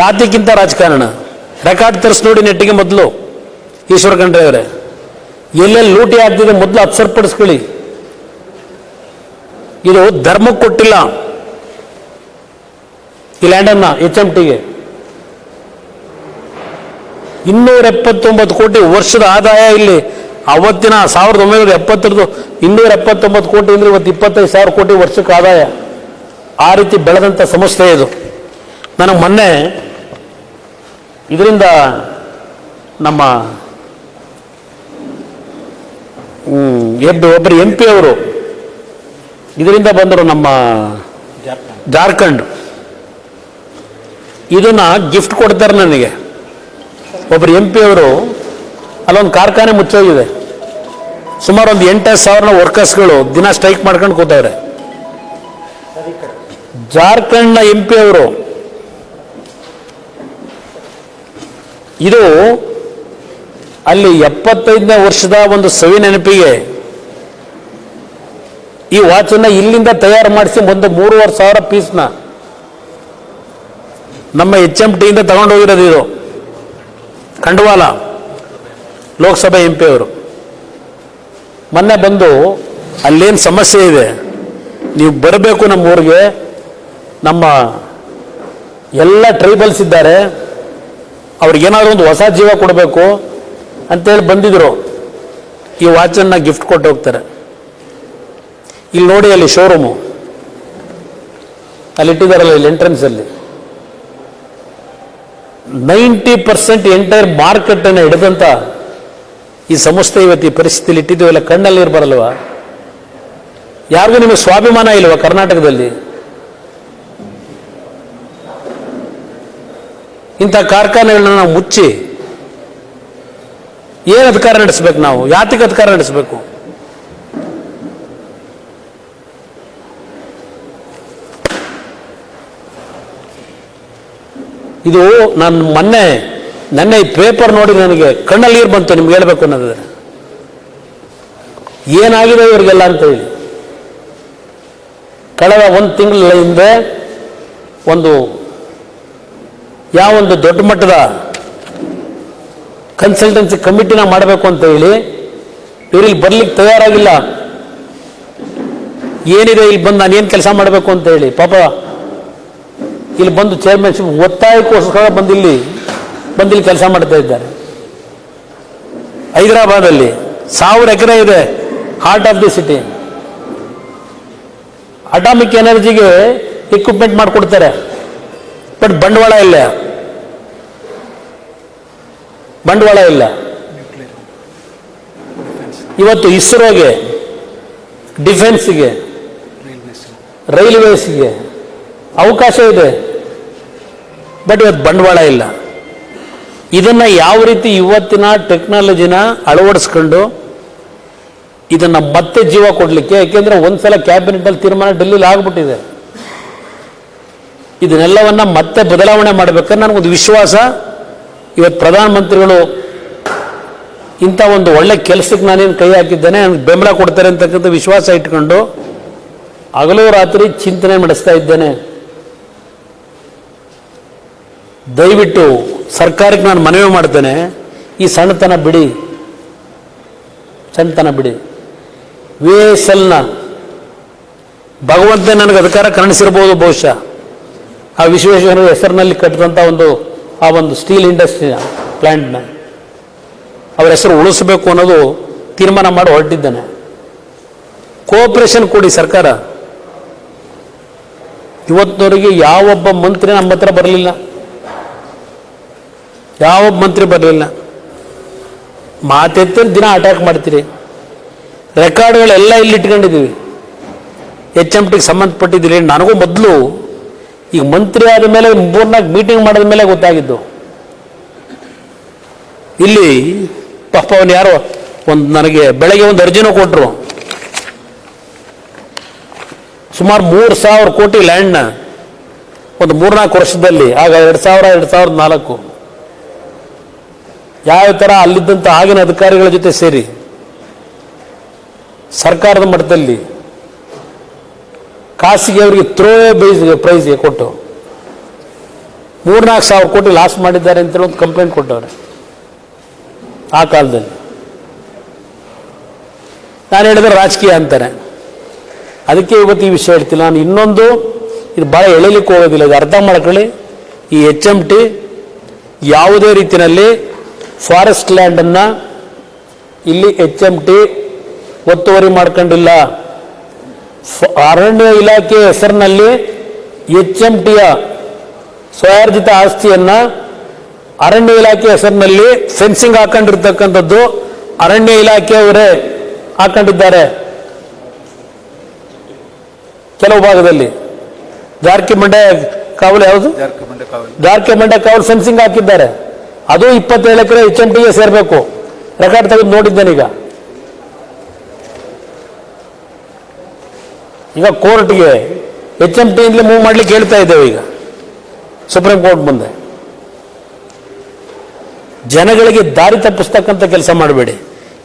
ಯಾತಿಕ್ಕಿಂತ ರಾಜಕಾರಣ? ರೆಕಾರ್ಡ್ ತರಿಸಿ ನೋಡಿ ನೆಟ್ಟಿಗೆ ಮೊದಲು, ಈಶ್ವರ ಖಂಡ್ರೆ ಅವರೇ. ಎಲ್ಲೆಲ್ಲಿ ಲೂಟಿ ಆಗ್ತಿದೆ ಮೊದಲು ಅಪ್ಸರ್ಪಡಿಸ್ಕೊಳ್ಳಿ ಇದು ಧರ್ಮಕ್ಕೆ ಕೊಟ್ಟಿಲ್ಲ. ಈ ಲ್ಯಾಂಡನ್ನ ಎಚ್ ಎಂ ಟಿಗೆ ಇನ್ನೂರ ಎಪ್ಪತ್ತೊಂಬತ್ತು ಕೋಟಿ ವರ್ಷದ ಆದಾಯ ಇಲ್ಲಿ. ಅವತ್ತಿನ ಸಾವಿರದ ಒಂಬೈನೂರ ಎಪ್ಪತ್ತರದು ಇನ್ನೂರ ಎಪ್ಪತ್ತೊಂಬತ್ತು ಕೋಟಿ ಅಂದ್ರೆ ಇವತ್ತು ಇಪ್ಪತ್ತೈದು ಸಾವಿರ ಕೋಟಿ ವರ್ಷಕ್ಕೆ ಆದಾಯ. ಆ ರೀತಿ ಬೆಳೆದಂಥ ಸಂಸ್ಥೆ ಇದು. ನನಗೆ ಮೊನ್ನೆ ಇದರಿಂದ ನಮ್ಮ ಎಬ್ಬೆ ಎಬ್- ಒಬ್ಬರು ಎಂ ಪಿ ಅವರು ಇದರಿಂದ ಬಂದರು ನಮ್ಮ ಜಾರ್ಖಂಡ್. ಇದನ್ನ ಗಿಫ್ಟ್ ಕೊಡ್ತಾರೆ ನನಗೆ. ಒಬ್ಬರು ಎಂ ಪಿ ಅವರು ಅಲ್ಲೊಂದು ಕಾರ್ಖಾನೆ ಮುಚ್ಚೋಗಿದೆ. ಸುಮಾರು ಒಂದು ಎಂಟೈದು ಸಾವಿರ ವರ್ಕರ್ಸ್ಗಳು ದಿನ ಸ್ಟ್ರೈಕ್ ಮಾಡ್ಕೊಂಡು ಕೂತವ್ರೆ. ಜಾರ್ಖಂಡ್ನ ಎಂ ಪಿ ಅವರು ಇದು ಅಲ್ಲಿ ಎಪ್ಪತ್ತೈದನೇ ವರ್ಷದ ಒಂದು ಸವಿ ನೆನಪಿಗೆ ಈ ವಾಚನ್ನ ಇಲ್ಲಿಂದ ತಯಾರು ಮಾಡಿಸಿ ಒಂದು ಮೂರುವರೆ ಸಾವಿರ ಪೀಸ್ನ ನಮ್ಮ ಎಚ್ ಎಂ ಟಿಯಿಂದ ತಗೊಂಡೋಗಿರೋದು ಇದು. ಖಂಡವಾಲ ಲೋಕಸಭೆ ಎಂ ಅವರು. ಮೊನ್ನೆ ಬಂದು ಅಲ್ಲೇನು ಸಮಸ್ಯೆ ಇದೆ? ನೀವು ಬರಬೇಕು ನಮ್ಮ ಊರಿಗೆ ನಮ್ಮ ಎಲ್ಲ ಟ್ರೈಬಲ್ಸ್ ಇದ್ದಾರೆ. ಅವ್ರಿಗೇನಾದ್ರು ಒಂದು ಹೊಸ ಜೀವ ಕೊಡಬೇಕು ಅಂತೇಳಿ ಬಂದಿದ್ರು. ಈ ವಾಚನ್ನ ಗಿಫ್ಟ್ ಕೊಟ್ಟು ಹೋಗ್ತಾರೆ. ಇಲ್ಲಿ ನೋಡಿ ಅಲ್ಲಿ ಶೋರೂಮು ಅಲ್ಲಿ ಇಟ್ಟಿದಾರಲ್ಲ ಇಲ್ಲಿ ಎಂಟ್ರೆನ್ಸಲ್ಲಿ ನೈಂಟಿ ಪರ್ಸೆಂಟ್ ಎಂಟೈರ್ ಮಾರ್ಕೆಟನ್ನು ಹಿಡಿದಂಥ ಈ ಸಂಸ್ಥೆ ಇವತ್ತು ಈ ಪರಿಸ್ಥಿತಿಯಲ್ಲಿ ಇಟ್ಟಿದ್ದೀವಲ್ಲ ಕಣ್ಣಲ್ಲಿ ಇರಬಾರಲ್ವ ಯಾರಿಗೂ ನಿಮಗೆ ಸ್ವಾಭಿಮಾನ ಇಲ್ವಾ ಕರ್ನಾಟಕದಲ್ಲಿ? ಇಂಥ ಕಾರ್ಖಾನೆಗಳನ್ನ ನಾವು ಮುಚ್ಚಿ ಏನು ಅಧಿಕಾರ ನಡೆಸಬೇಕು ನಾವು? ಯಾತಿಗೆ ಅಧಿಕಾರ ನಡೆಸಬೇಕು? ಇದು ನಾನು ಮೊನ್ನೆ ನನ್ನ ಈ ಪೇಪರ್ ನೋಡಿ ನನಗೆ ಕಣ್ಣಲ್ಲಿ ನೀರು ಬಂತು, ನಿಮ್ಗೆ ಹೇಳ್ಬೇಕು ಅನ್ನೋದು. ಏನಾಗಿದೆ ಇವರಿಗೆಲ್ಲ ಅಂತ ಹೇಳಿ ಕಳೆದ ಒಂದು ತಿಂಗಳ ಹಿಂದೆ ಒಂದು ಯಾವೊಂದು ದೊಡ್ಡ ಮಟ್ಟದ ಕನ್ಸಲ್ಟೆನ್ಸಿ ಕಮಿಟಿನ ಮಾಡಬೇಕು ಅಂತ ಹೇಳಿ ಇವ್ರಿಗೆ ಬರ್ಲಿಕ್ಕೆ ತಯಾರಾಗಿಲ್ಲ. ಏನಿದೆ, ಇಲ್ಲಿ ಬಂದು ನಾನೇನು ಕೆಲಸ ಮಾಡಬೇಕು ಅಂತ ಹೇಳಿ. ಪಾಪ, ಇಲ್ಲಿ ಬಂದು ಚೇರ್ಮನ್ಶಿಪ್ ಒತ್ತಾಯಕ್ಕೋಸ್ಕರ ಬಂದಿಲ್ಲಿ ಬಂದಿಲ್ಲಿ ಕೆಲಸ ಮಾಡ್ತಾ ಇದ್ದಾರೆ. ಹೈದರಾಬಾದಲ್ಲಿ ಸಾವಿರ ಎಕರೆ ಇದೆ heart of the city atomic ಎನರ್ಜಿಗೆ equipment ಮಾಡಿಕೊಡ್ತಾರೆ. ಬಟ್ ಬಂಡವಾಳ ಇಲ್ಲ ಬಂಡವಾಳ ಇಲ್ಲ ಇವತ್ತು ಇಸ್ರೋಗೆ ಡಿಫೆನ್ಸ್ಗೆ ರೈಲ್ವೇಸ್ಗೆ ಅವಕಾಶ ಇದೆ ಬಟ್ ಇವತ್ತು ಬಂಡವಾಳ ಇಲ್ಲ ಇದನ್ನು ಯಾವ ರೀತಿ ಇವತ್ತಿನ ಟೆಕ್ನಾಲಜಿನ ಅಳವಡಿಸ್ಕೊಂಡು ಇದನ್ನು ಮತ್ತೆ ಜೀವ ಕೊಡಲಿಕ್ಕೆ ಯಾಕೆಂದರೆ ಒಂದು ಸಲ ಕ್ಯಾಬಿನೆಟಲ್ಲಿ ತೀರ್ಮಾನ ಡೆಲ್ಲಿಲಿ ಆಗ್ಬಿಟ್ಟಿದೆ ಇದನ್ನೆಲ್ಲವನ್ನ ಮತ್ತೆ ಬದಲಾವಣೆ ಮಾಡಬೇಕಾದ್ರೆ ನನಗೊಂದು ವಿಶ್ವಾಸ. ಇವತ್ತು ಪ್ರಧಾನಮಂತ್ರಿಗಳು ಇಂಥ ಒಂದು ಒಳ್ಳೆ ಕೆಲಸಕ್ಕೆ ನಾನೇನು ಕೈ ಹಾಕಿದ್ದೇನೆ, ನನಗೆ ಬೆಂಬಲ ಕೊಡ್ತಾರೆ ಅಂತಕ್ಕಂಥ ವಿಶ್ವಾಸ ಇಟ್ಕೊಂಡು ಹಗಲು ರಾತ್ರಿ ಚಿಂತನೆ ನಡೆಸ್ತಾ ಇದ್ದೇನೆ. ದಯವಿಟ್ಟು ಸರ್ಕಾರಕ್ಕೆ ನಾನು ಮನವಿ ಮಾಡ್ತೇನೆ, ಈ ಸಣ್ಣತನ ಬಿಡಿ ಸಣ್ಣತನ ಬಿಡಿ. ವಿ ಎಸ್ ಎಲ್ನ ಭಗವಂತ ನನಗೆ ಅಧಿಕಾರ ಕರುಣಿಸಿರ್ಬೋದು ಬಹುಶಃ. ಆ ವಿಶ್ವೇಶ್ವರ ಹೆಸರಿನಲ್ಲಿ ಕಟ್ಟಿದಂಥ ಒಂದು, ಆ ಒಂದು ಸ್ಟೀಲ್ ಇಂಡಸ್ಟ್ರಿನ ಪ್ಲ್ಯಾಂಟ್ನ ಅವರ ಹೆಸರು ಉಳಿಸಬೇಕು ಅನ್ನೋದು ತೀರ್ಮಾನ ಮಾಡಿ ಹೊರಟಿದ್ದಾನೆ. ಕೋಆಪರೇಷನ್ ಕೊಡಿ ಸರ್ಕಾರ. ಇವತ್ತಿನವರೆಗೆ ಯಾವೊಬ್ಬ ಮಂತ್ರಿ ನಮ್ಮ ಹತ್ರ ಬರಲಿಲ್ಲ. ಯಾವೊಬ್ಬ ಮಂತ್ರಿ ಬರಲಿಲ್ಲ. ಮಾತೆತ್ತ ದಿನ ಅಟ್ಯಾಕ್ ಮಾಡ್ತೀರಿ. ರೆಕಾರ್ಡ್ಗಳೆಲ್ಲ ಇಲ್ಲಿ ಇಟ್ಕೊಂಡಿದ್ದೀವಿ. ಎಚ್ ಎಂ ಟಿಗೆ ಸಂಬಂಧಪಟ್ಟಿದ್ದೀರಿ ನನಗೂ ಮೊದಲು ಈಗ ಮಂತ್ರಿ ಆದ ಮೇಲೆ ಮೂರ್ನಾಲ್ಕು ಮೀಟಿಂಗ್ ಮಾಡಿದ ಮೇಲೆ ಗೊತ್ತಾಗಿದ್ದು. ಇಲ್ಲಿ ಪಾಪ ಅವನು ಯಾರೋ ಒಂದು ನನಗೆ ಬೆಳಗ್ಗೆ ಒಂದು ಅರ್ಜಿನೂ ಕೊಟ್ಟರು ಸುಮಾರು ಮೂರು ಸಾವಿರ ಕೋಟಿ ಲ್ಯಾಂಡ್ನ ಒಂದು ಮೂರ್ನಾಲ್ಕು ವರ್ಷದಲ್ಲಿ, ಆಗ ಎರಡು ಸಾವಿರ, ಎರಡು ಸಾವಿರದ ನಾಲ್ಕು. ಯಾವ ಥರ ಅಲ್ಲಿದ್ದಂಥ ಆಗಿನ ಅಧಿಕಾರಿಗಳ ಜೊತೆ ಸೇರಿ ಸರ್ಕಾರದ ಮಟ್ಟದಲ್ಲಿ ಖಾಸಗಿ ಅವರಿಗೆ ತ್ರೋ ಪ್ರೈಸ್ ಪ್ರೈಸ್ಗೆ ಕೊಟ್ಟು. ಮೂರ್ನಾಲ್ಕು ಸಾವಿರ ಕೋಟಿ ಲಾಸ್ ಮಾಡಿದ್ದಾರೆ ಅಂತೇಳಿ ಒಂದು ಕಂಪ್ಲೇಂಟ್ ಕೊಟ್ಟವ್ರೆ. ಆ ಕಾಲದಲ್ಲಿ. ನಾನು ಹೇಳಿದ್ರೆ ರಾಜಕೀಯ ಅಂತಾರೆ. ಅದಕ್ಕೆ ಇವತ್ತು ಈ ವಿಷಯ ಹೇಳ್ತಿಲ್ಲ ನಾನು ಇನ್ನೊಂದು, ಇದು ಭಾಳ ಎಳಿಲಿಕ್ಕೆ ಹೋಗೋದಿಲ್ಲ, ಇದು ಅರ್ಥ ಮಾಡ್ಕೊಳ್ಳಿ ಈ ಎಚ್ ಎಂ ಟಿ ಯಾವುದೇ ರೀತಿಯಲ್ಲಿ ಫಾರೆಸ್ಟ್ ಲ್ಯಾಂಡನ್ನು ಇಲ್ಲಿ ಎಚ್ ಎಂ ಟಿ ಒತ್ತುವರಿ ಮಾಡ್ಕೊಂಡಿಲ್ಲ. ಅರಣ್ಯ ಇಲಾಖೆ ಹೆಸರಿನಲ್ಲಿ ಎಚ್ ಎಂ ಟಿಯ ಸ್ವಯಾರ್ಜಿತ ಆಸ್ತಿಯನ್ನ ಅರಣ್ಯ ಇಲಾಖೆ ಹೆಸರಿನಲ್ಲಿ ಫೆನ್ಸಿಂಗ್ ಹಾಕೊಂಡಿರ್ತಕ್ಕಂಥದ್ದು ಅರಣ್ಯ ಇಲಾಖೆಯವರೇ ಹಾಕೊಂಡಿದ್ದಾರೆ. ಕೆಲವು ಭಾಗದಲ್ಲಿ. ಜಾರ್ಕಿ ಮಂಡ್ಯ ಕಾವಲು ಯಾವುದು? ಜಾರ್ಖಂಡ್ ಕಾವಲು. ಜಾರ್ಕೆ ಮಂಡ್ಯ ಕಾವಲು ಫೆನ್ಸಿಂಗ್ ಹಾಕಿದ್ದಾರೆ. ಅದು ಇಪ್ಪತ್ತೇಳು ಎಕರೆ ಎಚ್ ಎಂ ಟಿಗೆ ಸೇರಬೇಕು. ರೆಕಾರ್ಡ್ ತೆಗೆದು ನೋಡಿದ್ದೇನೀಗ ಈಗ ಕೋರ್ಟ್ಗೆ ಎಚ್ ಎಂ ಟಿಯಿಂದಲೇ ಮೂವ್ ಮಾಡ್ಲಿಕ್ಕೆ ಹೇಳ್ತಾ ಇದ್ದೇವೆ ಈಗ. ಸುಪ್ರೀಂ ಕೋರ್ಟ್ ಮುಂದೆ. ಜನಗಳಿಗೆ ದಾರಿ ತಪ್ಪಿಸ್ತಕ್ಕಂಥ ಕೆಲಸ ಮಾಡಬೇಡಿ.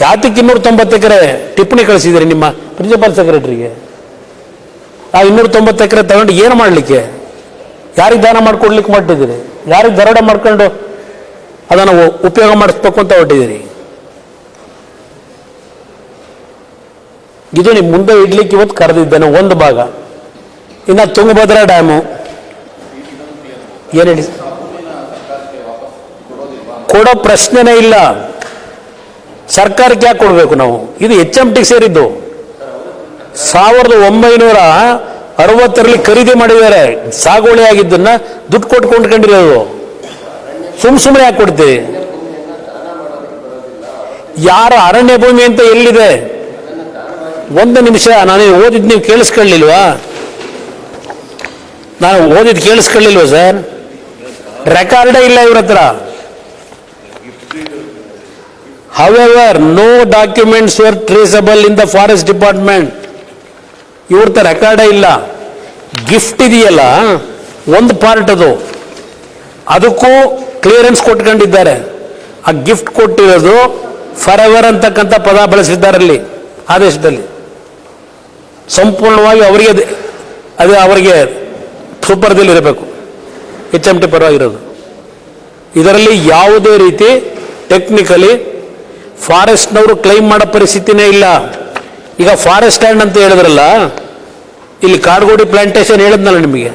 ಯಾತಕ್ಕೆ ಇನ್ನೂರ ತೊಂಬತ್ತು ಎಕರೆ ಟಿಪ್ಪಣಿ ಕಳಿಸಿದ್ದೀರಿ ನಿಮ್ಮ ಪ್ರಿನ್ಸಿಪಾಲ್ ಸೆಕ್ರೆಟರಿಗೆ? ಆ ಇನ್ನೂರ ತೊಂಬತ್ತು ಎಕರೆ ತಗೊಂಡು ಏನು ಮಾಡಲಿಕ್ಕೆ? ಯಾರಿಗೆ ದಾನ ಮಾಡ್ಕೊಡ್ಲಿಕ್ಕೆ ಮಾಡಿದ್ದೀರಿ ಯಾರಿಗೆ ದರೋಡೆ ಮಾಡ್ಕೊಂಡು ಅದನ್ನು ಉಪಯೋಗ ಮಾಡಿಸ್ಬೇಕು ಅಂತ ಹೊರಟಿದ್ದೀರಿ? ಇದು ನಿಮ್ಮ ಮುಂದೆ ಇಡ್ಲಿಕ್ಕೆ ಇವತ್ತು ಕರೆದಿದ್ದೇನೆ, ಒಂದು ಭಾಗ. ಇನ್ನು ತುಂಗಭದ್ರಾ ಡ್ಯಾಮು. ಏನು ಹೇಳಿ? ಕೊಡೋ ಪ್ರಶ್ನೆನೇ ಇಲ್ಲ. ಸರ್ಕಾರಕ್ಕೆ ಯಾಕೆ ಕೊಡಬೇಕು ನಾವು? ಇದು ಎಚ್ ಎಂ ಟಿಗೆ ಸೇರಿದ್ದು. ಸಾವಿರದ ಒಂಬೈನೂರ ಅರವತ್ತರಲ್ಲಿ ಖರೀದಿ ಮಾಡಿದ್ದಾರೆ. ಸಾಗುವಳಿ ಆಗಿದ್ದನ್ನ ದುಡ್ಡು ಕೊಟ್ಟು ಕೊಂಡ್ಕೊಂಡಿರೋದು. ಸುಮ್ ಸುಮ್ಮನೆ ಯಾಕೆ ಕೊಡ್ತೀವಿ ಯಾರ ಅರಣ್ಯ ಭೂಮಿ ಅಂತ ಎಲ್ಲಿದೆ? ಒಂದು ನಿಮಿಷ, ನಾನು ಓದಿದ್ದು ನೀವು ಕೇಳಿಸ್ಕೊಳ್ಳಿಲ್ವಾ? ನಾನು ಓದಿದ್ದು ಕೇಳಿಸ್ಕೊಳ್ಳಿಲ್ವಾ, ಸರ್? ರೆಕಾರ್ಡೇ ಇಲ್ಲ ಇವ್ರ ಹತ್ರ. However no documents were traceable in the forest department ಇವ್ರತ ರೆಕಾರ್ಡೇ ಇಲ್ಲ. ಗಿಫ್ಟ್ ಇದೆಯಲ್ಲ, ಒಂದು ಪಾರ್ಟ್ ಅದು. ಅದಕ್ಕೂ ಕ್ಲಿಯರೆನ್ಸ್ ಕೊಟ್ಕೊಂಡಿದ್ದಾರೆ. ಆ ಗಿಫ್ಟ್ ಕೊಟ್ಟಿರೋದು ಫರ್ ಎವರ್ ಅಂತಕ್ಕಂಥ ಪದ ಬಳಸಿದ್ದಾರೆ ಅಲ್ಲಿ, ಆದೇಶದಲ್ಲಿ. ಸಂಪೂರ್ಣವಾಗಿ ಅವರಿಗೆ ಅದು- ಅವರಿಗೆ ಸೂಪರ್ದಲ್ಲಿ ಇರಬೇಕು ಎಚ್ ಎಂ ಟಿ ಪರವಾಗಿರೋದು. ಇದರಲ್ಲಿ ಯಾವುದೇ ರೀತಿ ಟೆಕ್ನಿಕಲಿ ಫಾರೆಸ್ಟ್ನವರು ಕ್ಲೈಮ್ ಮಾಡೋ ಪರಿಸ್ಥಿತಿನೇ ಇಲ್ಲ. ಈಗ ಫಾರೆಸ್ಟ್ ಲ್ಯಾಂಡ್ ಅಂತ ಹೇಳಿದ್ರಲ್ಲ, ಇಲ್ಲಿ ಕಾಡ್ಗೋಡಿ ಪ್ಲಾಂಟೇಶನ್ ಹೇಳಿದ್ನಲ್ಲ ನಿಮಗೆ?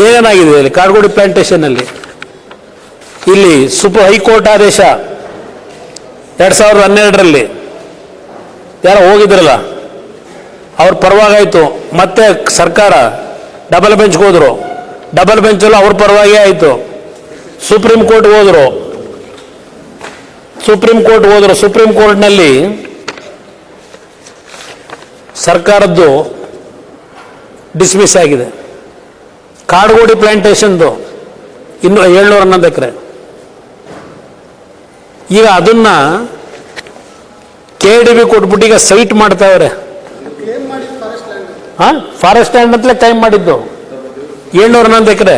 ಏನಾಗಿದೆ ಇಲ್ಲಿ ಕಾಡ್ಗೋಡಿ ಪ್ಲಾಂಟೇಶನ್ ಅಲ್ಲಿ ಇಲ್ಲಿ ಸುಪ್ರೀಂ ಹೈಕೋರ್ಟ್ ಆದೇಶ, ಎರಡು ಸಾವಿರದ ಹನ್ನೆರಡರಲ್ಲಿ ಯಾರೋ ಹೋಗಿದ್ರಲ್ಲ, ಅವ್ರ ಪರವಾಗಾಯ್ತು ಮತ್ತೆ ಸರ್ಕಾರ ಡಬಲ್ ಬೆಂಚ್ಗೆ ಹೋದ್ರು. ಡಬಲ್ ಬೆಂಚಲ್ಲೂ ಅವ್ರ ಪರವಾಗಿ ಆಯಿತು. ಸುಪ್ರೀಂ ಕೋರ್ಟ್ ಹೋದ್ರು. ಸುಪ್ರೀಂ ಕೋರ್ಟ್ ಹೋದ್ರು. ಸುಪ್ರೀಂ ಕೋರ್ಟ್ನಲ್ಲಿ ಸರ್ಕಾರದ್ದು ಡಿಸ್ಮಿಸ್ ಆಗಿದೆ. ಕಾಡುಗೋಡಿ ಪ್ಲಾಂಟೇಶನ್ದು ಇನ್ನೂ ಏಳ್ನೂರ ಹನ್ನೊಂದು ಎಕರೆ. ಈಗ ಅದನ್ನ ಕೆ ಡಿ ಬಿ ಕೊಟ್ಬಿಟ್ಟು ಈಗ ಸೈಟ್ ಮಾಡ್ತಾವ್ರೆ. ಹಾ? ಫಾರೆಸ್ಟ್ ಲ್ಯಾಂಡ್ ಅಂತಲೇ ಕ್ಲೈಮ್ ಮಾಡಿದ್ದು. ಏಳ್ನೂರ ಹನ್ನೊಂದು ಎಕರೆ.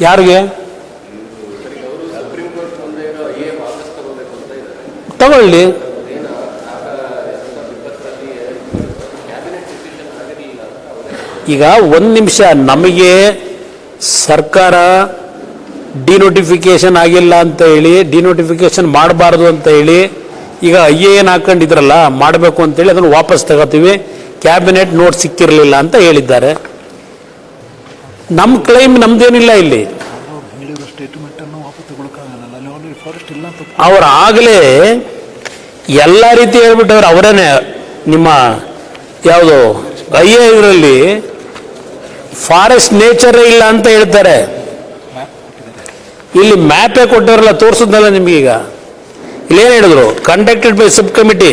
ಯಾರಿಗೆ? ತಗೊಳ್ಳಿ. ಈಗ ಒಂದು ನಿಮಿಷ ನಮಗೆ ಸರ್ಕಾರ ಡಿನೋಟಿಫಿಕೇಶನ್ ಆಗಿಲ್ಲ ಅಂತ ಹೇಳಿ ಡಿನೋಟಿಫಿಕೇಶನ್ ಮಾಡಬಾರ್ದು ಅಂತ ಹೇಳಿ, ಈಗ ಐ ಎ ಏನು ಹಾಕೊಂಡಿದ್ರಲ್ಲ, ಮಾಡಬೇಕು ಅಂತೇಳಿ ಅದನ್ನು ವಾಪಸ್ ತಗೋತೀವಿ. ಕ್ಯಾಬಿನೆಟ್ ನೋಟ್ ಸಿಕ್ಕಿರಲಿಲ್ಲ ಅಂತ ಹೇಳಿದ್ದಾರೆ. ನಮ್ಮ ಕ್ಲೈಮ್ ನಮ್ದೇನಿಲ್ಲ ಇಲ್ಲಿ. ಅವ್ರು ಆಗಲೇ ಎಲ್ಲ ರೀತಿ ಹೇಳ್ಬಿಟ್ಟವ್ರು ಅವರೇನೆ. ನಿಮ್ಮ ಯಾವುದು, ಐ ಎ ಇದರಲ್ಲಿ ಫಾರೆಸ್ಟ್ ನೇಚರೇ ಇಲ್ಲ ಅಂತ ಹೇಳ್ತಾರೆ. ಇಲ್ಲಿ ಮ್ಯಾಪೇ ಕೊಟ್ಟವರೆಲ್ಲ ತೋರಿಸಿದ್ನಲ್ಲ ನಿಮಗೀಗ. ಇಲ್ಲೇನು ಹೇಳಿದ್ರು? Conducted by sub committee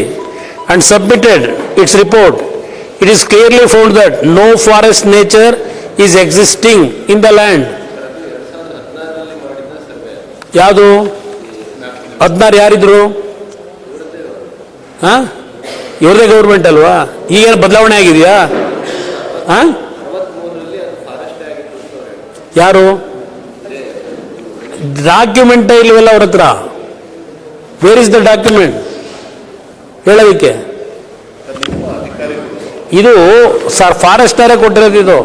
and submitted its report it is clearly found that no forest nature is existing in the land ಯಾವುದು? ಹದಿನಾರು ಯಾರಿದ್ರು? ಹಾ? ಇವ್ರದೇ ಗೌರ್ಮೆಂಟ್ ಅಲ್ವಾ? ಈಗೇನು ಬದಲಾವಣೆ ಆಗಿದೆಯಾ? ಹಾ? ಯಾರು? ಡಾಕ್ಯುಮೆಂಟ್ ಇಲ್ವಲ್ಲ ಅವ್ರ ಹತ್ರ? ವೇರ್ ಇಸ್ ದ ಡಾಕ್ಯುಮೆಂಟ್ ಹೇಳೋದಕ್ಕೆ. ಇದು ಸರ್ ಫಾರೆಸ್ಟರೇ ಕೊಟ್ಟಿರೋದು ಇದು.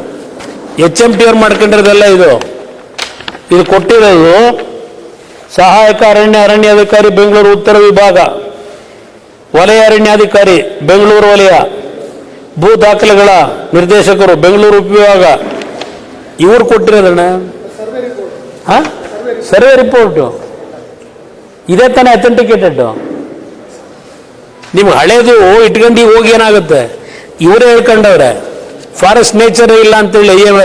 ಎಚ್ ಎಂ ಟಿ ಅವ್ರು ಮಾಡ್ಕೊಂಡಿರೋದೆಲ್ಲ ಇದು. ಇದು ಕೊಟ್ಟಿರೋದು ಸಹಾಯಕ ಅರಣ್ಯ ಅರಣ್ಯಾಧಿಕಾರಿ ಬೆಂಗಳೂರು ಉತ್ತರ ವಿಭಾಗ. ವಲಯ ಅರಣ್ಯಾಧಿಕಾರಿ ಬೆಂಗಳೂರು ವಲಯ. ಭೂ ದಾಖಲೆಗಳ ನಿರ್ದೇಶಕರು ಬೆಂಗಳೂರು ಉಪವಿಭಾಗ ಇವ್ರು ಕೊಟ್ಟಿರೋದಣ್ಣ. ಹಾ? Survey report. ಇದೇ ತಾನೇ ಅಥೆಂಟಿಕೇಟೆಡ್ ನಿಮ್ಗೆ ಹಳೇದು ಇಟ್ಕೊಂಡು ಹೋಗಿ ಏನಾಗುತ್ತೆ? ಇವರೇ ಹೇಳ್ಕೊಂಡವ್ರೆ. ಫಾರೆಸ್ಟ್ ನೇಚರ್ ಇಲ್ಲ ಅಂತೇಳಿ